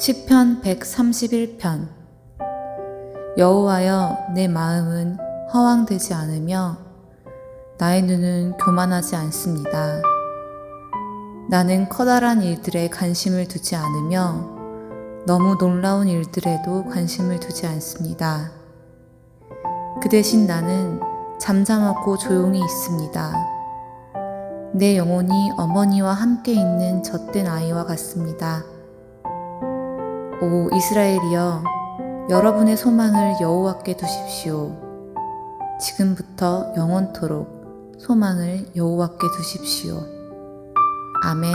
시편 131편 여호와여 내 마음은 허황되지 않으며 나의 눈은 교만하지 않습니다. 나는 커다란 일들에 관심을 두지 않으며 너무 놀라운 일들에도 관심을 두지 않습니다. 그 대신 나는 잠잠하고 조용히 있습니다. 내 영혼이 어머니와 함께 있는 젖된 아이와 같습니다. 오 이스라엘이여 여러분의 소망을 여호와께 두십시오. 지금부터 영원토록 소망을 여호와께 두십시오. 아멘.